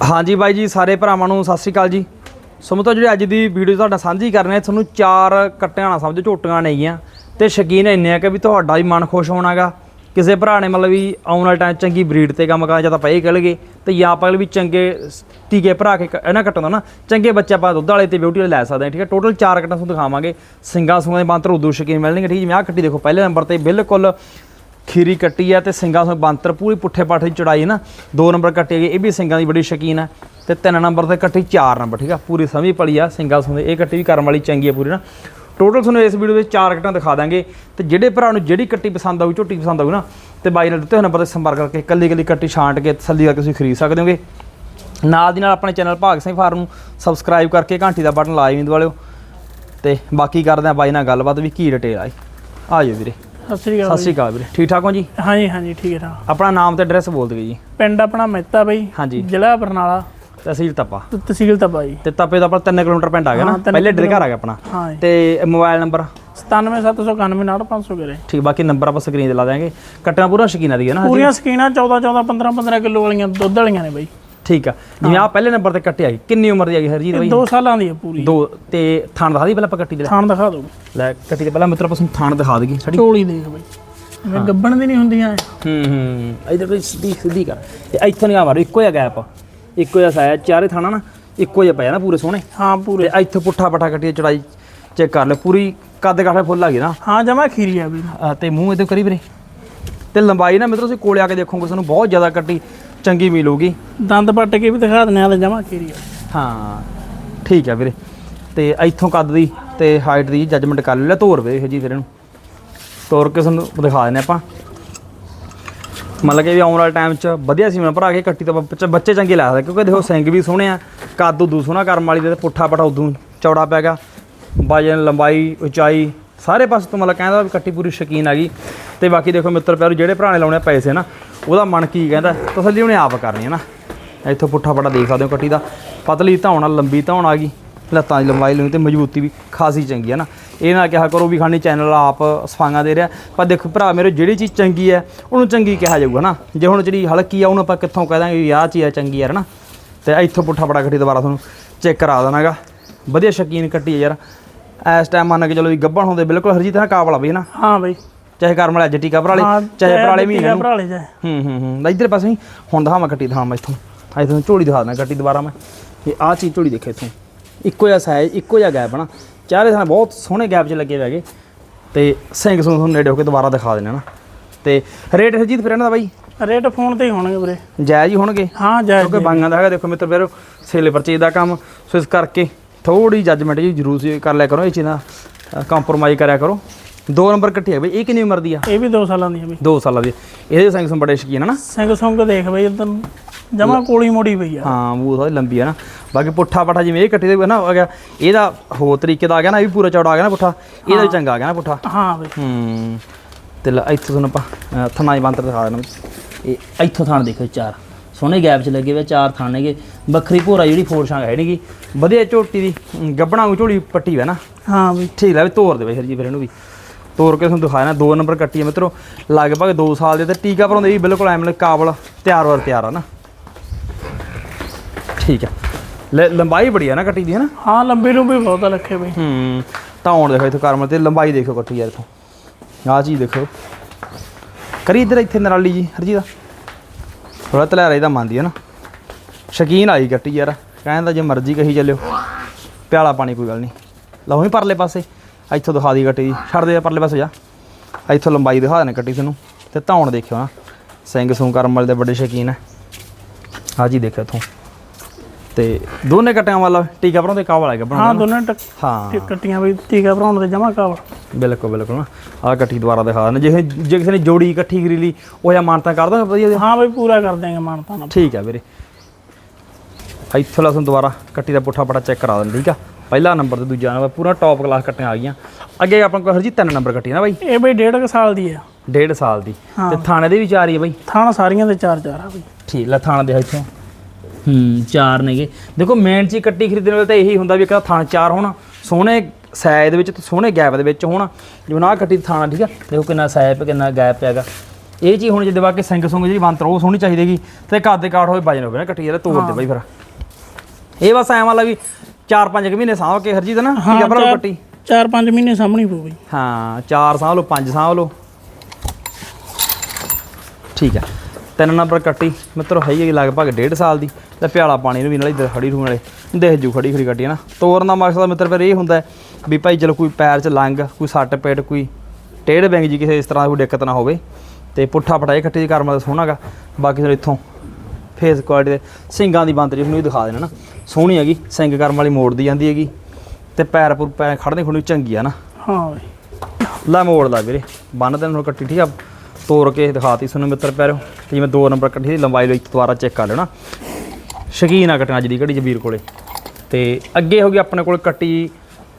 ਹਾਂਜੀ ਬਾਈ ਜੀ, ਸਾਰੇ ਭਰਾਵਾਂ ਨੂੰ ਸਤਿ ਸ਼੍ਰੀ ਅਕਾਲ ਜੀ। ਸੋ ਮੈਂ ਜਿਹੜੀ ਅੱਜ ਦੀ ਵੀਡੀਓ ਤੁਹਾਡਾ ਸਾਂਝੀ ਕਰ ਰਹੇ ਤੁਹਾਨੂੰ ਚਾਰ ਕੱਟਿਆਂ ਨਾਲ ਸਮਝੋ ਝੋਟੀਆਂ ਨੇਗੀਆਂ ਤੇ ਸ਼ਕੀਨ ਇੰਨੇ ਆ ਕਿ ਵੀ ਤੁਹਾਡਾ ਵੀ ਮਨ ਖੁਸ਼ ਹੋਣਾਗਾ। ਕਿਸੇ ਭਰਾ ਨੇ ਮਤਲਬ ਵੀ ਆਉਣ ਵਾਲੇ ਟਾਈਮ ਚੰਗੀ ਬਰੀਡ ਤੇ ਕੰਮ ਕਰਨਾ ਜਾਂ ਤਾਂ ਪਏ ਕਹਿ ਲਗੇ ਤੇ ਜਾਂ ਆਪਾਂ ਵੀ ਚੰਗੇ ਸ- ਟੀਕੇ ਭਰਾ ਕੇ ਇਹਨਾਂ ਕੱਟਣ ਦਾ ਨਾ, ਚੰਗੇ ਬੱਚੇ ਆਪਾਂ ਦੁੱਧ ਵਾਲੇ ਤੇ ਬਿਊਟੀ ਵਾਲੇ ਲੈ ਸਕਦੇ ਹਾਂ, ਠੀਕ ਹੈ? ਟੋਟਲ ਚਾਰ ਕੱਟਾਂ ਤੁਹਾਨੂੰ ਦਿਖਾਵਾਂਗੇ। ਸਿੰਗਾਂ ਸੁੰਗਾਂ ਦੇ ਬੰਤਰ ਉਦੋਂ ਸ਼ਕੀਨ ਮਿਲਣਗੇ, ਠੀਕ ਜਿਵੇਂ ਆਹ ਕੱਟੀ ਦੇਖੋ, ਪਹਿਲੇ ਨੰਬਰ ਤੇ ਬਿਲਕੁਲ ਖੀਰੀ ਕੱਟੀ ਆ ਤੇ ਸਿੰਗਾਂ ਤੋਂ ਬੰਤਰ ਪੂਰੀ ਪੁੱਠੇ ਪਾਠੇ ਦੀ ਚੜਾਈ ਨਾ। ਦੋ ਨੰਬਰ ਕੱਟੀ ਗਈ ਇਹ ਵੀ ਸਿੰਗਾਂ ਦੀ ਬੜੀ ਸ਼ਕੀਨ ਹੈ ਤੇ ਤਿੰਨ ਨੰਬਰ ਤੇ ਕੱਟੀ ਚਾਰ ਨੰਬਰ, ਠੀਕ ਆ? ਪੂਰੀ ਸਮਝ ਪਲੀ ਆ ਸਿੰਗਾਂ ਤੋਂ ਇਹ ਕੱਟੀ ਵੀ ਕਰਮ ਵਾਲੀ ਚੰਗੀ ਆ ਪੂਰੀ ਨਾ। ਟੋਟਲ ਤੁਹਾਨੂੰ ਇਸ ਵੀਡੀਓ ਵਿੱਚ ਚਾਰ ਕੱਟਾਂ ਦਿਖਾ ਦਾਂਗੇ। ਤੇ ਜਿਹੜੇ ਭਰਾ ਨੂੰ ਜਿਹੜੀ ਕੱਟੀ ਪਸੰਦ ਆਊ ਝੋਟੀ ਪਸੰਦ ਆਊ ਨਾ, ਤੇ ਬਾਈ ਨਾਲ ਦਿੱਤੇ ਹੋਏ ਨੰਬਰ ਤੇ ਸੰਪਰਕ ਕਰਕੇ ਇਕੱਲੀ ਇਕੱਲੀ ਕੱਟੀ ਛਾਂਟ ਕੇ ਤਸੱਲੀ ਕਰਕੇ ਤੁਸੀਂ ਖਰੀਦ ਸਕਦੇ ਹੋਗੇ। ਨਾਲ ਦੀ ਨਾਲ ਆਪਣੇ ਚੈਨਲ ਭਾਗ ਸਿੰਘ ਫਾਰਮ ਨੂੰ ਸਬਸਕ੍ਰਾਈਬ ਕਰਕੇ ਘੰਟੀ ਦਾ ਬਟਨ ਲਾਜ਼ਮੀ ਦਬਾ ਲਿਓ। ਤੇ ਬਾਕੀ ਕਰਦੇ ਆ ਬਾਈ ਨਾਲ ਗੱਲਬਾਤ ਵੀ, ਕੀ ਡਿਟੇਲ ਆਈ ਆ ਜਾਓ ਵੀਰੇ। ਸਤਿ ਸ੍ਰੀ ਸਤਿ ਅਕਾਲ ਸ਼੍ਰੀ ਅਕਾਲ ਵੀਰੇ। ਠੀਕ ਠਾਕ ਹੋ ਜੀ? ਹਾਂਜੀ ਹਾਂਜੀ ਠੀਕ ਹੈ ਆਪਣਾ ਨਾਮ ਤੇ ਐਡਰੈਸ ਬੋਲ ਦਿਓ ਜੀ। ਪਿੰਡ ਆਪਣਾ ਮਹਿਤਾ ਬਈ ਹਾਂਜੀ। ਜ਼ਿਲ੍ਹਾ ਬਰਨਾਲਾ। ਤਹਿਸੀਲ ਤਪਾ। ਤੇ ਤਹਿਸੀਲ ਤਪਾ ਜੀ। ਤੇ ਤਪੇ ਦਾ ਆਪਣਾ 3 ਕਿਲੋਮੀਟਰ ਪਿੰਡ ਆ ਗਿਆ ਨਾ? ਹਾਂ, ਤਿੰਨ ਪਹਿਲੇ ਡੇਢ ਘਰ ਆ ਗਿਆ ਆਪਣਾ। ਹਾਂ ਜੀ। ਤੇ ਮੋਬਾਈਲ ਨੰਬਰ? 97791 ਕਰੇ। ਠੀਕ ਬਾਕੀ ਨੰਬਰ ਆਪਾਂ ਸਕਰੀਨ ਤੇ ਲਾ ਦਾਂਗੇ ਕੱਟਣਾ ਪੂਰਾ ਸ਼ਕੀਨਾ ਦੀ ਹੈ ਨਾ ਪੂਰੀਆਂ ਸਕੀਨਾਂ 14 14 15 15 ਕਿਲੋ ਵਾਲੀਆਂ ਦੁੱਧ ਵਾਲੀਆਂ ਨੇ ਬਈ। ਠੀਕ ਆ। ਜਿਵੇਂ ਆ ਪਹਿਲੇ ਨੰਬਰ ਤੇ ਕੱਟੀ ਆ ਗਈ ਕਿੰਨੀ ਉਮਰ ਦੀ ਆ ਗਈ ਹਰਜੀਤ ਬਾਈ? 2 ਸਾਲਾਂ ਦੀ ਹੈ ਪੂਰੀ। ਦੋ ਤੇ ਥਾਣ ਦਿਖਾ ਦੀ ਪਹਿਲਾਂ ਆਪਾਂ ਕੱਟੀ ਦੇ। ਥਾਣ ਦਿਖਾ ਦੋ ਲੈ ਕੱਟੀ ਦੇ ਪਹਿਲਾਂ ਮਿੱਤਰ ਆਪਾਂ ਤੁਹਾਨੂੰ ਥਾਣ ਦਿਖਾ ਦਈਏ ਸਾਡੀ। ਝੋਲੀ ਦੇਖ ਬਈ। ਜਿਵੇਂ ਗੱਬਣ ਦੀ ਨਹੀਂ ਹੁੰਦੀਆਂ ਹੂੰ ਹੂੰ ਇਧਰ ਕੋਈ ਸਿੱਧੀ ਸਿੱਧੀ ਕਰ। ਤੇ ਇੱਥੋਂ ਨਹੀਂ ਆ ਮਾਰੋ ਇੱਕੋ ਜਿਹਾ ਗੈਪ ਇੱਕੋ ਜਿਹਾ ਸਾਇਆ ਚਾਰੇ ਥਾਣਾ ਨਾ ਇੱਕੋ ਜਿਹਾ ਪਿਆ ਨਾ ਪੂਰੇ ਸੋਹਣੇ। ਹਾਂ ਪੂਰੇ। ਤੇ ਇੱਥੋਂ ਪੁੱਠਾ ਪੱਠਾ ਕੱਟੀ ਚੜਾਈ ਚੈੱਕ ਕਰ ਲੈ ਪੂਰੀ ਕੱਦ ਕਾਠੇ ਫੁੱਲ ਆ ਗਈ ਨਾ। ਹਾਂ ਜਮਾ ਖੀਰੀ ਆ ਅਹ ਤੇ ਮੂੰਹ ਇਹਦੇ ਕਰੀ ਵੀਰੇ। ਤੇ ਲੰਬਾਈ ਨਾ ਮਿੱਤਰੋ ਤੁਸੀਂ ਕੋਲੇ ਆ ਕੇ ਦੇਖੋਗੇ ਤੁਹਾਨੂੰ ਬਹੁਤ ਜ਼ਿਆਦਾ ਕੱਟੀ। ਚੰਗੀ ਮਿਲੂਗੀ। ਦੰਦ ਪੱਟ ਕੇ ਵੀ ਦਿਖਾ ਦਿੰਦੇ ਆ ਤੇ ਜਮਾ ਆ। ਹਾਂ ਠੀਕ ਆ ਵੀਰੇ। ਤੇ ਇੱਥੋਂ ਕੱਦ ਦੀ ਤੇ ਹਾਈਟ ਦੀ ਜੱਜਮੈਂਟ ਕਰ ਲੈ ਤੋਰ ਵੇ ਇਹ ਜੀ ਫਿਰ ਇਹਨੂੰ। ਤੋਰ ਕੇ ਤੁਹਾਨੂੰ ਦਿਖਾ ਦਿੰਦੇ ਆਪਾਂ। ਮਤਲਬ ਕਿ ਵੀ ਆਉਣ ਵਾਲੇ ਟਾਈਮ 'ਚ ਵਧੀਆ ਸੀ ਮੈਂ ਭਰਾ ਕੇ ਕੱਟੀ ਤਾਂ ਬੱਚੇ ਚੰਗੇ ਲੱਗਦੇ ਕਿਉਂਕਿ ਦੇਖੋ ਸਿੰਘ ਵੀ ਸੋਹਣੇ ਆ ਕੱਦ ਉਦੋਂ ਸੋਹਣਾ ਕਰਮ ਵਾਲੀ ਦੇ ਪੁੱਠਾ ਪਟਾ ਉਦੋਂ ਚੌੜਾ ਪੈ ਗਿਆ। ਵਜਨ ਲੰਬਾਈ ਉਚਾਈ ਸਾਰੇ ਪਾਸੇ ਤੋਂ ਮਤਲਬ ਕਹਿੰਦਾ ਵੀ ਕੱਟੀ ਪੂਰੀ ਸ਼ਕੀਨ ਆ ਗਈ। ਤੇ ਬਾਕੀ ਦੇਖੋ ਮਿੱਤਰ ਪਿਆਰੋ, ਜਿਹੜੇ ਭਰਾ ਨੇ ਲਾਉਣੇ ਆ ਪੈਸੇ ਨਾ, ਉਹਦਾ ਮਨ ਕੀ ਕਹਿੰਦਾ, ਤਸੱਲੀ ਉਹਨੇ ਆਪ ਕਰਨੀ ਹੈ ਨਾ। ਇੱਥੋਂ ਪੁੱਠਾ ਪਟਾ ਦੇਖ ਸਕਦੇ ਹੋ ਕੱਟੀ ਦਾ। ਪਤਲੀ ਧੌਣ ਨਾਲ ਲੰਬੀ ਧੌਣ ਆ ਗਈ ਲੱਤਾਂ ਦੀ ਲੰਬਾਈ ਲੈਣੀ ਤੇ ਮਜ਼ਬੂਤੀ ਵੀ ਖਾਸੀ ਚੰਗੀ ਹੈ ਨਾ। ਇਹ ਨਾ ਕਿਹਾ ਕਰੋ ਵੀ ਖਾਣੀ ਚੈਨਲ ਆਪ ਸਫਾਈਆਂ ਦੇ ਰਿਹਾ। ਪਰ ਦੇਖੋ ਭਰਾ ਮੇਰੇ, ਜਿਹੜੀ ਚੀਜ਼ ਚੰਗੀ ਹੈ, ਉਹਨੂੰ ਚੰਗੀ ਕਿਹਾ ਜਾਊਗਾ ਨਾ। ਜੇ ਹੁਣ ਜਿਹੜੀ ਹਲਕੀ ਆ, ਉਹਨੂੰ ਆਪਾਂ ਕਿੱਥੋਂ ਕਹਿ ਦਾਂਗੇ ਵੀ ਆਹ ਚੀਜ਼ ਆ ਚੰਗੀ ਯਾਰ ਨਾ। ਤੇ ਇੱਥੋਂ ਪੁੱਠਾ ਪਟਾ ਕੱਟੀ ਦੁਬਾਰਾ ਤੁਹਾਨੂੰ ਚੈੱਕ ਕਰਾ ਦੇਣਾਗਾ। ਵਧੀਆ ਸ਼ਕੀਨ ਕੱਟੀ ਹੈ ਯਾਰ। ਇਸ ਟਾਈਮ ਮੰਨ ਕੇ ਚਲੋ ਵੀ ਗੱਭਣ ਹੁੰਦੇ ਬਿਲਕੁਲ ਹਰਜੀਤ ਨਾਲ ਕਾਬਲਾ ਵੀ ਨਾ। ਹਾਂ ਬਈ। ਚਾਹੇ ਕਰਮ ਵਾਲੇ ਜੱਟੀ ਕਬਰ ਵਾਲੇ ਹਾਂ ਚਾਹੇ ਨੂੰ। ਭਰਾਲੇ ਜਾ ਹੂੰ ਹੂੰ ਹੂੰ। ਇਧਰ ਪਾਸੇ ਹੀ ਹੁਣ ਦਿਖਾਵਾਂ ਕੱਟੀ ਦਿਖਾਵਾਂ ਇੱਥੋਂ। ਅੱਜ ਤੁਹਾਨੂੰ ਝੋਲੀ ਦਿਖਾ ਦਿੰਦਾ ਕੱਟੀ ਦੁਬਾਰਾ ਮੈਂ। ਇਹ ਆਹ ਚੀਜ਼ ਝੋਲੀ ਦੇਖੇ ਇੱਥੋਂ। ਇੱਕੋ ਜਿਹਾ ਸਾਈਜ਼ ਇੱਕੋ ਜਿਹਾ ਗੈਪ ਨਾ ਚਾਰੇ ਥਾਂ ਬਹੁਤ ਸੋਹਣੇ ਗੈਪ 'ਚ ਲੱਗੇ ਹੋਏ ਹੈਗੇ। ਤੇ ਸਿੰਘ ਸੁਣ ਤੁਹਾਨੂੰ ਨੇੜੇ ਹੋ ਕੇ ਦੁਬਾਰਾ ਦਿਖਾ ਦੇਣਾ ਨਾ। ਤੇ ਰੇਟ ਹਰਜੀਤ ਫਿਰ ਇਹਨਾਂ ਦਾ ਬਾਈ? ਰੇਟ ਫੋਨ ਤੇ ਹੀ ਹੋਣਗੇ ਵੀਰੇ। ਜਾਇਜ਼ ਹੀ ਹੋਣਗੇ? ਹਾਂ ਜਾਇਜ਼ ਕਿਉਂਕਿ ਬਾਈਆਂ ਦਾ ਹੈਗਾ ਦੇਖੋ ਮਿੱਤਰ ਫਿਰ ਸੇਲੇ ਪਰਚੇਜ ਦਾ ਕੰਮ। ਸੋ ਇਸ ਕਰਕੇ ਥੋੜੀ ਜੱਜਮੈਂਟ ਜੀ ਜ਼ਰੂਰ ਸੀ ਕਰ ਲਿਆ ਕਰੋ ਇਹ ਚੀਜ਼ਾਂ ਕੰਪਰੋਮਾਈਜ਼ ਕਰਿਆ ਕਰੋ। ਦੋ ਨੰਬਰ ਇਕੱਠੇ ਹੈ ਬਈ ਇਹ ਕਿੰਨੀ ਉਮਰ ਦੀ ਆ? ਇਹ ਵੀ 2 ਸਾਲਾਂ ਦੀ ਹੈ ਬਈ। 2 ਸਾਲਾਂ ਦੀ ਇਹਦੇ ਸਿੰਘ ਬੜੇ ਸ਼ਕੀਨ ਆ ਨਾ। ਸਿੰਘ ਸੁੰਗ ਦੇਖ ਬਈ ਉਦੋਂ ਜਮਾ ਕੋਲੀ ਮੋੜੀ ਪਈ ਆ। ਹਾਂ ਮੂੰਹ ਥੋੜੀ ਲੰਬੀ ਆ ਨਾ। ਬਾਕੀ ਪੁੱਠਾ ਪੱਠਾ ਜਿਵੇਂ ਇਹ ਕੱਟੀ ਦੇ ਨਾ ਆ ਗਿਆ ਇਹਦਾ ਹੋਰ ਤਰੀਕੇ ਦਾ ਆ ਗਿਆ ਨਾ ਇਹ ਵੀ ਪੂਰਾ ਚੌੜਾ ਆ ਗਿਆ ਨਾ ਪੁੱਠਾ। ਇਹਦਾ ਵੀ ਚੰਗਾ ਆ ਗਿਆ ਨਾ ਪੁੱਠਾ। ਹਾਂ ਬਈ। ਹੂੰ। ਤੇ ਲੈ ਇੱਥੋਂ ਤੁਹਾਨੂੰ ਆਪਾਂ ਥਣਾ ਹੀ ਬੰਤਰ ਦਿਖਾ ਦੇਣਾ ਇਹ ਇੱਥੋਂ ਥਾਣ ਦੇਖੋ ਚਾਰ। ਸੋਹਣੇ ਗੈਪ 'ਚ ਲੱਗੇ ਹੋਏ ਚਾਰ ਥਾਣ ਨੇਗੇ ਵੱਖਰੀ ਭੋਰਾ ਜਿਹੜੀ ਫੋਰ ਸ਼ਾਂਗ ਹੈ ਨਹੀਂਗੀ ਵਧੀਆ ਝੋਟੀ ਦੀ ਗੱਬਣਾ ਨੂੰ ਝੋਲੀ ਪੱਟੀ ਹੈ ਨਾ। ਹਾਂ ਬਈ ਠੀਕ ਲੈ ਵੀ ਤੋਰ ਦੇ ਬਈ ਫਿਰ ਜੀ ਫਿਰ ਇਹਨੂੰ ਵੀ। ਤੋਰ ਕੇ ਤੁਹਾਨੂੰ ਦਿਖਾਇਆ ਨਾ ਦੋ ਨੰਬਰ ਕੱਟੀ ਹੈ ਮਿੱਤਰੋ। ਲਗਭਗ 2 ਸਾਲ ਦੇ ਤੇ ਟੀਕਾ ਭਰਾਉਂਦੇ ਵੀ ਬਿਲਕੁਲ ਐਵੇਂ ਕਾਬਲ ਤਿਆਰ ਵਰ ਤਿਆਰ ਆ ਨਾ। ਠੀਕ ਹੈ ਲੈ ਲੰਬਾਈ ਬੜੀ ਆ ਨਾ ਕੱਟੀ ਦੀ ਹੈ ਨਾ? ਹਾਂ ਲੰਬੀ ਨੂੰ ਵੀ ਬਹੁਤ ਲੱਖੇ ਬਈ ਹੂੰ ਤਾਂ ਹੁਣ ਦੇਖੋ ਇੱਥੋਂ ਕਰਮਲ ਤੇ ਲੰਬਾਈ ਦੇਖੋ ਕੱਟੀ ਯਾਰ ਇੱਥੋਂ। ਆਹ ਚੀਜ਼ ਦੇਖੋ। ਕਰੀ ਇੱਧਰ ਇੱਥੇ ਨਰਾਲੀ ਜੀ ਹਰਜੀ ਦਾ ਥੋੜਾ ਤਲੇਰਾ ਇਹਦਾ ਮੰਨਦੀ ਹੈ ਨਾ। ਸ਼ਕੀਨ ਆਈ ਕੱਟੀ ਯਾਰ। ਕਹਿੰਦਾ ਜੇ ਮਰਜ਼ੀ ਕਹੀ ਚੱਲਿਓ। ਪਿਆਲਾ ਪਾਣੀ ਕੋਈ ਗੱਲ ਨਹੀਂ। ਲਓ ਹੀ ਪਰਲੇ ਪਾਸੇ। ਇੱਥੋਂ ਦਿਖਾ ਦੀ ਕੱਟੀ ਦੀ ਛੱਡ ਦੇ ਪਰਲੇ ਪਾਸੇ ਜਾ। ਇੱਥੋਂ ਲੰਬਾਈ ਦਿਖਾ ਦੇਣਾ ਕੱਟੀ ਤੁਹਾਨੂੰ। ਤੇ ਧੌਣ ਦੇਖਿਓ ਨਾ। ਸਿੰਘ ਸੂ ਕਰਮਲ ਦੇ ਬੜੇ ਸ਼ਕੀਨ ਹੈ ਆਹ ਜੀ ਦੇਖੋ ਇੱਥੋਂ। ਤੇ ਦੋਨੇ ਕੱਟਿਆਂ ਵਾਲਾ ਟੀਕਾ ਭਰਾਉਂਦੇ ਕਾਹ ਵਾਲਾ ਹੈਗਾ ਹਾਂ ਦੋਨੇ ਟੱਕ ਹਾਂ। ਤੇ ਕੱਟੀਆਂ ਬਈ ਟੀਕਾ ਭਰਾਉਣ ਦੇ ਜਮਾ ਕਾਵੜ ਬਿਲਕੁਲ ਬਿਲਕੁਲ ਨਾ। ਆਹ ਕੱਟੀ ਦੁਬਾਰਾ ਦਿਖਾ ਦੇਣਾ। ਜੇ ਜੇ ਕਿਸੇ ਨੇ ਜੋੜੀ ਇਕੱਠੀ ਕਰੀ ਲਈ ਉਹ ਜਾਂ ਮਾਨਤਾ ਕਰ ਦੋ ਵਧੀਆ। ਹਾਂ ਬਈ ਪੂਰਾ ਕਰ ਦਿਆਂਗੇ ਮਾਨਤਾ ਨਾਲ। ਠੀਕ ਹੈ ਵੀਰੇ। ਇੱਥੋਂ ਲਾ ਤੁਹਾਨੂੰ ਦੁਬਾਰਾ ਕੱਟੀ ਦਾ ਪੁੱਠਾ ਪੜਾ ਚੈੱਕ ਕਰਾ ਦੇਣਾ ਠੀਕ ਆ? ਪਹਿਲਾ ਨੰਬਰ ਤੇ ਦੂਜਾ ਨੰਬਰ ਪੂਰਾ ਟੌਪ ਕਲਾਸ ਕੱਟੀਆਂ ਆ ਗਈਆਂ। ਅੱਗੇ ਆਪਾਂ ਕੋਲ ਹਰਜੀ ਤਿੰਨ ਨੰਬਰ ਕੱਟੀ ਨਾ ਬਾਈ? ਇਹ ਬਈ ਡੇਢ ਕੁ ਸਾਲ ਦੀ ਆ। ਡੇਢ ਸਾਲ ਦੀ। ਤੇ ਥਾਣੇ ਦੇ ਵੀ ਚਾਰ ਹੀ ਆ ਬਾਈ? ਥਾਣਾ ਸਾਰੀਆਂ ਦੇ ਚਾਰ ਚਾਰ ਆ ਬਈ। ਠੀਕ ਲੈ ਥਾਣਾ ਦੇ ਇੱਥੋਂ। ਹੂੰ ਚਾਰ ਨੇਗੇ। ਦੇਖੋ ਮੇਨ ਚੀਜ਼ ਕੱਟੀ ਖਰੀਦਣ ਵੇਲੇ ਤਾਂ ਇਹੀ ਹੁੰਦਾ ਵੀ ਇੱਕ ਤਾਂ ਥਾਣਾ ਚਾਰ ਹੋਣਾ ਸੋਹਣੇ ਸਾਈਜ਼ ਦੇ ਵਿੱਚ ਤੇ ਸੋਹਣੇ ਗੈਪ ਦੇ ਵਿੱਚ ਹੋਣਾ। ਜਿਵੇਂ ਆਹ ਕੱਟੀ ਥਾਣਾ ਠੀਕ ਆ? ਦੇਖੋ ਕਿੰਨਾ ਸਾਈਜ਼ ਕਿੰਨਾ ਗੈਪ ਹੈਗਾ। ਇਹ ਚੀਜ਼ ਹੁਣ ਜਿੱਦੇ ਬਾਕੀ ਸਿੰਘ ਸੁੰਗ ਜਿਹੜੀ ਬੰਤਰ ਉਹ ਸੋਹਣੀ ਚਾਹੀਦੀਗੀ ਤੇ ਕੱਦ ਕਾਠ ਹੋਵੇ ਵਜਨ ਹੋਵੇ ਨਾ ਕੱਟੀ ਜਿਹੜਾ ਤੋੜ ਦੇ ਬਾਈ ਫਿਰ। ਇਹ ਬਸ ਐਂ ਵਾਲਾ ਵੀ 4-5 ਮਹੀਨੇ ਸਾਂਭ ਕੇ ਹਰਜੀਤ ਨਾ? ਠੀਕ ਆ ਭਰਾ ਚਾਰ ਪੰਜ ਮਹੀਨੇ ਸਾਹਮਣੀ ਪਊ ਬਈ। ਹਾਂ 4 ਸਾਂਭ ਲਓ 5 ਸਾਂਭ ਲਓ। ਠੀਕ ਆ। ਤਿੰਨ ਨੰਬਰ ਕੱਟੀ। ਮਿੱਤਰੋ ਹੈਗੀ ਹੈ ਲਗਭਗ 1.5 ਸਾਲ ਦੀ। ਤੇ ਪਿਆਲਾ ਪਾਣੀ ਨੂੰ ਵੀ ਨਾਲੇ ਖੜੀ ਰੂਣ ਵਾਲੇ ਦੇਖ ਜੂ ਖੜੀ ਖੜੀ ਕੱਟੀ ਨਾ? ਤੋਰਨ ਦਾ ਮਕਸਦ ਮਿੱਤਰ ਫਿਰ ਇਹ ਹੁੰਦਾ ਵੀ ਭਾਈ ਚਲੋ ਕੋਈ ਪੈਰ 'ਚ ਲੰਗ ਕੋਈ ਸੱਟ ਪੇਟ ਕੋਈ ਟੇਢ ਬੈਂਗ ਜੀ ਕਿਸੇ ਇਸ ਤਰ੍ਹਾਂ ਦੀ ਕੋਈ ਦਿੱਕਤ ਨਾ ਹੋਵੇ। ਤੇ ਪੁੱਠਾ ਪਟਾਏ ਕੱਟੀ ਦੀ ਕਰਮ ਦਾ ਸੋਹਣਾਗਾ ਬਾਕੀ ਫਿਰ ਇੱਥੋਂ ਫੇਸ ਕੁਆਲਿਟੀ ਦੇ ਸਿੰਗਾਂ ਦੀ ਬੰਦ ਜਿਹਨੂੰ ਵੀ ਦਿਖਾ ਦੇਣਾ ਨਾ? ਸੋਹਣੀ ਹੈਗੀ ਸਿੰਗ ਕਰਮ ਵਾਲੀ ਮੋੜਦੀ ਜਾਂਦੀ ਹੈਗੀ। ਤੇ ਪੈਰ ਪੁਰ ਪੈਰ ਖੜਨੇ ਖੁਣੀ ਚੰਗੀ ਆ ਨਾ। ਹਾਂ ਬਈ। ਲੈ ਮੋੜ ਲਾ ਵੀਰੇ ਬੰਨ ਦੇ ਨੂੰ ਕੱਟੀ ਠੀਕ ਆ? ਤੋੜ ਕੇ ਦਿਖਾਤੀ ਤੁਹਾਨੂੰ ਮਿੱਤਰ ਪਿਆਰਿਓ ਤੇ ਜਿਵੇਂ ਦੋ ਨੰਬਰ ਕੱਟੀ ਦੀ ਲੰਬਾਈ ਲਈ ਦੁਬਾਰਾ ਚੈੱਕ ਕਰ ਲੈਣਾ। ਸ਼ਕੀਨ ਆ ਕੱਟਣਾ ਅੱਜ ਦੀ ਘੜੀ ਜਬੀਰ ਕੋਲੇ। ਤੇ ਅੱਗੇ ਹੋ ਗਈ ਆਪਣੇ ਕੋਲ ਕੱਟੀ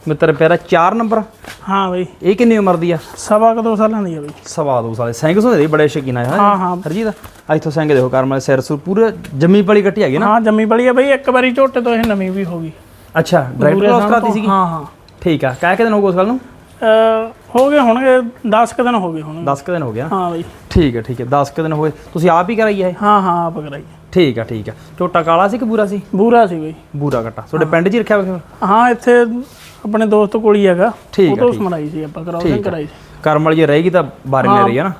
ਮਿੱਤਰ ਪਿਆਰਾ 4 ਨੰਬਰ। ਹਾਂ ਬਈ। ਇਹ ਕਿੰਨੀ ਉਮਰ ਦੀ ਆ? ਸਵਾ ਕੁ ਦੋ ਸਾਲਾਂ ਦੀ ਆ ਬਈ। ਸਵਾ ਦੋ ਸਾਲੇ ਸਿੰਘ ਸੁਦੇ ਦੇ ਬੜੇ ਸ਼ਕੀਨ ਆ ਹਾਂ, ਹਾਂ। ਹਰਜੀਤ ਆ ਇੱਥੋਂ ਸਿੰਘ ਦੇਖੋ ਕਰਮ ਵਾਲੇ ਸਿਰ ਸੁਰ ਪੂਰੇ ਜੰਮੀ ਪਲੀ ਕੱਟੀ ਹੈਗੀ ਨਾ? ਹਾਂ ਜੰਮੀ ਬੜੀ ਆ ਬਈ ਇੱਕ ਵਾਰੀ ਝੋਟੇ ਤੋਂ ਇਹ ਨਵੀਂ ਵੀ ਹੋ ਗਈ। ਅੱਛਾ ਕ੍ਰੋਸ ਸਾਲ ਕਰਾਤੀ ਸੀਗੀ? ਹਾਂ ਹਾਂ। ਠੀਕ ਆ ਕਹਿ ਕੇ ਦਿਨ ਹੋ ਗਏ ਉਸ ਗੱਲ ਨੂੰ? ਹੋ ਗਏ ਹੋਣਗੇ 10 ਕੁ ਦਿਨ ਹੋ ਗਏ ਹੋਣਗੇ। 10 ਕੁ ਦਿਨ ਹੋ ਗਿਆ ਹਾਂ ਬਈ। ਠੀਕ ਹੈ ਠੀਕ ਹੈ 10 ਕੁ ਦਿਨ ਹੋਏ ਤੁਸੀਂ ਆਪ ਹੀ ਕਰਾਈ ਹੈ? ਹਾਂ ਹਾਂ ਆਪ ਕਰਾਈ ਠੀਕ ਆ ਠੀਕ ਆ। ਝੋਟਾ ਕਾਲਾ ਸੀ ਕਿ ਬੂਰਾ ਸੀ? ਬੂਰਾ ਸੀ ਬਈ। ਬੂਰਾ ਕੱਟਾ। ਤੁਹਾਡੇ ਪਿੰਡ 'ਚ ਹੀ ਰੱਖਿਆ ਹੋਇਆ? ਹਾਂ ਇੱਥੇ ਆਪਣੇ ਦੋਸਤ ਕੋਲ ਹੀ ਹੈਗਾ। ਠੀਕ ਠੀਕ। ਸਮਰਾਈ ਸੀ ਆਪਾਂ ਕਰਾਉਸਿੰਗ। ਕਰਾਈ ਸੀ। ਕਰਮ ਵਾਲੀ ਜੇ ਰਹੇਗੀ ਤਾਂ ਬਾਰੇ ਲੈ ਰਹੀ ਹੈ ਨਾ।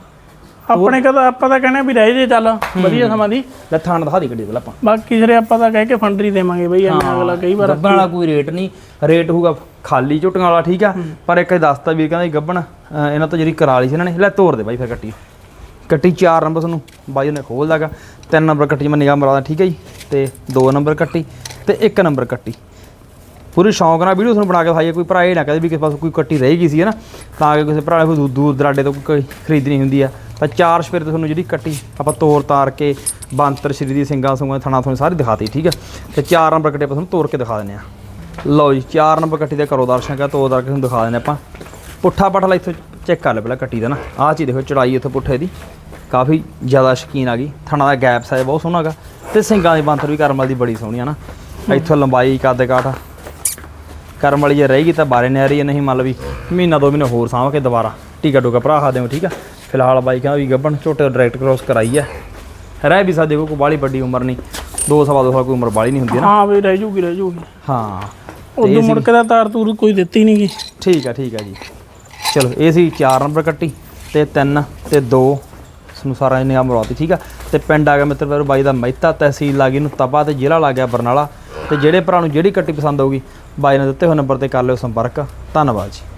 ਆਪਣੇ ਕਦਾ ਆਪਾਂ ਤਾਂ ਕਹਿੰਦੇ ਵੀ ਰਹਿ ਜੇ ਚੱਲ ਵਧੀਆ ਸਮਾਂ ਦੀ। ਲੈ ਥਾਣ ਦਿਖਾ ਦੀ ਗੱਡੀ ਪਹਿਲਾਂ ਆਪਾਂ। ਬਾਕੀ ਜਿਹੜੇ ਆਪਾਂ ਤਾਂ ਕਹਿ ਕੇ ਫੰਡਰੀ ਦੇਵਾਂਗੇ ਬਈ ਐਵੇਂ ਅਗਲਾ ਕਈ ਵਾਰ ਗੱਬਣ ਵਾਲਾ ਕੋਈ ਰੇਟ ਨਹੀਂ। ਰੇਟ ਹੋਊਗਾ ਖਾਲੀ ਝੋਟੀਆਂ ਵਾਲਾ ਠੀਕ ਆ। ਪਰ ਇੱਕ ਦੱਸਤਾ ਵੀ ਕਹਿੰਦਾ ਗੱਬਣ ਇਹਨਾਂ ਤੋਂ ਜਿਹੜੀ ਕਰਾ ਲਈ ਸੀ ਇਹਨਾਂ ਨੇ ਲੈ ਤੋੜ ਦੇ ਬਾਈ ਫਿਰ ਕੱਟੀ ਕੱਟੀ 4 ਨੰਬਰ ਤੁਹਾਨੂੰ ਬਾਈ ਨੇ ਖੋਲ ਦਾਗਾ 3 ਨੰਬਰ ਕੱਟੀ ਮੈਂ ਨਿਗਾਹ ਮਰਾਦਾ ਠੀਕ ਹੈ ਜੀ। ਤੇ 2 ਨੰਬਰ ਕੱਟੀ ਤੇ 1 ਨੰਬਰ ਕੱਟੀ ਪੂਰੀ ਸ਼ੌਂਕ ਨਾਲ ਵੀਡੀਓ ਤੁਹਾਨੂੰ ਬਣਾ ਕੇ ਦਿਖਾਈਏ, ਕੋਈ ਭਰਾ ਇਹ ਨਾ ਕਹੇ ਵੀ ਕਿਸੇ ਪਾਸ ਕੋਈ ਕੱਟੀ ਰਹੇਗੀ ਸੀ, ਹੈ ਨਾ? ਤਾਂ ਕਿ ਕਿਸੇ ਭਰਾ ਨੇ ਕੋਈ ਦੂਰ ਦੂਰ ਦਰਾਡੇ ਤੋਂ ਕੋਈ ਖਰੀਦਣੀ ਹੁੰਦੀ ਆ। ਤਾਂ ਚਾਰ ਸਪੇਰ ਤੋਂ ਤੁਹਾਨੂੰ ਜਿਹੜੀ ਕੱਟੀ ਆਪਾਂ ਤੋਰ ਤਾਰ ਕੇ ਬਾਂਤਰ, ਸ਼੍ਰੀ ਦੀ ਸਿੰਘਾਂ, ਸੁੰਗਾਂ, ਥਣਾ ਤੁਹਾਨੂੰ ਸਾਰੀ ਦਿਖਾਤੀ, ਠੀਕ ਆ? ਤੇ ਚਾਰ ਨੰਬਰ ਕੱਟੀ ਆਪਾਂ ਤੁਹਾਨੂੰ ਤੋਰ ਕੇ ਦਿਖਾ ਦਿੰਦੇ ਆ। ਲਓ ਜੀ, ਚਾਰ ਨੰਬਰ ਕੱਟੀ ਦੇ ਕਰੋ ਦਰਸ਼ਨ ਕਾ ਤੋੜ ਦਾਰ ਕੇ ਤੁਹਾਨੂੰ ਦਿਖਾ ਦਿੰਦੇ ਆਪਾਂ। ਪੁੱਠਾ ਪਟਲਾ ਇੱਥੋਂ ਚੈੱਕ ਕਰ ਲੈ ਪਹਿਲਾਂ ਕੱਟੀ ਦਾ ਨਾ। ਆਹ ਚੀਜ਼ ਦੇਖੋ, ਚੜਾਈ ਇੱਥੋਂ ਪੁੱਠੇ ਦੀ। ਕਾਫੀ ਜ਼ਿਆਦਾ ਸ਼ਕੀਨ ਆ ਗਈ। ਥਣਾ ਦਾ ਗੈਪ ਸਾਈਜ਼ ਬਹੁਤ ਸੋਹਣਾ ਹੈਗਾ। ਤੇ ਸਿੰਘਾਂ ਦੀ ਬਾਂਤਰ ਵੀ ਕਰਮਲ ਦੀ ਬੜੀ ਸੋਹਣੀ ਆ ਨਾ। ਇੱਥੋਂ ਲੰਬਾਈ ਕੱਦ ਕਾਠ ਕਰਮ ਵਾਲੀ ਜੇ ਰਹੇਗੀ ਤਾਂ ਬਾਰੇ ਨਿਆਰੀ ਹੈ ਨਹੀਂ ਮੰਨ ਲਓ ਵੀ ਮਹੀਨਾ ਦੋ ਮਹੀਨੇ ਹੋਰ ਸਾਂਭ ਕੇ ਦੁਬਾਰਾ ਟੀਕਾ ਟੂਕਾ ਭਰਾ ਖਾ ਦਿਓ ਠੀਕ ਆ? ਫਿਲਹਾਲ ਬਾਈ ਕਹਿੰਦਾ ਵੀ ਗੱਬਣ ਝੋਟੇ ਡਾਇਰੈਕਟ ਕ੍ਰੋਸ ਕਰਾਈ ਹੈ ਰਹਿ ਵੀ ਸਕਦੇ ਕੋਈ ਬਾਲੀ ਵੱਡੀ ਉਮਰ ਨਹੀਂ। ਦੋ ਸਵਾ ਦੋ ਸਾਲ ਕੋਈ ਉਮਰ ਬਾਲੀ ਨਹੀਂ ਹੁੰਦੀ ਨਾ। ਹਾਂ ਬਈ ਰਹਿ ਜੂਗੀ ਰਹਿ ਜੂਗੀ। ਹਾਂ। ਉਦੋਂ ਮੁੜ ਕੇ ਦਾ ਤਾਰ ਤੂਰ ਕੋਈ ਦਿੱਤੀ ਨਹੀਂਗੀ ਠੀਕ ਆ ਠੀਕ ਆ ਜੀ। ਚਲੋ ਇਹ ਸੀ 4 ਨੰਬਰ ਕੱਟੀ ਤੇ 3 ਤੇ 2 ਨੂੰ ਸਾਰਾ ਨਿਗਾਹ ਮਰਵਾਤੀ ਠੀਕ ਆ? ਤੇ ਪਿੰਡ ਆ ਗਿਆ ਮਿੱਤਰ ਬਾਈ ਦਾ ਮਹਿਤਾ ਤਹਿਸੀਲ ਲੱਗੀ ਨੂੰ ਤਪਾ ਤੇ ਜ਼ਿਲ੍ਹਾ ਲੱਗ ਗਿਆ ਬਰਨਾਲਾ। ਤੇ ਜਿਹੜੇ ਭਰਾ ਨੂੰ ਜਿਹੜੀ ਕੱਟੀ ਪਸੰਦ ਆਊਗੀ ਬਾਈ ਨੇ ਦਿੱਤੇ ਹੋਏ ਨੰਬਰ ਤੇ ਕਰ ਲਿਓ ਸੰਪਰਕ। ਧੰਨਵਾਦ ਜੀ।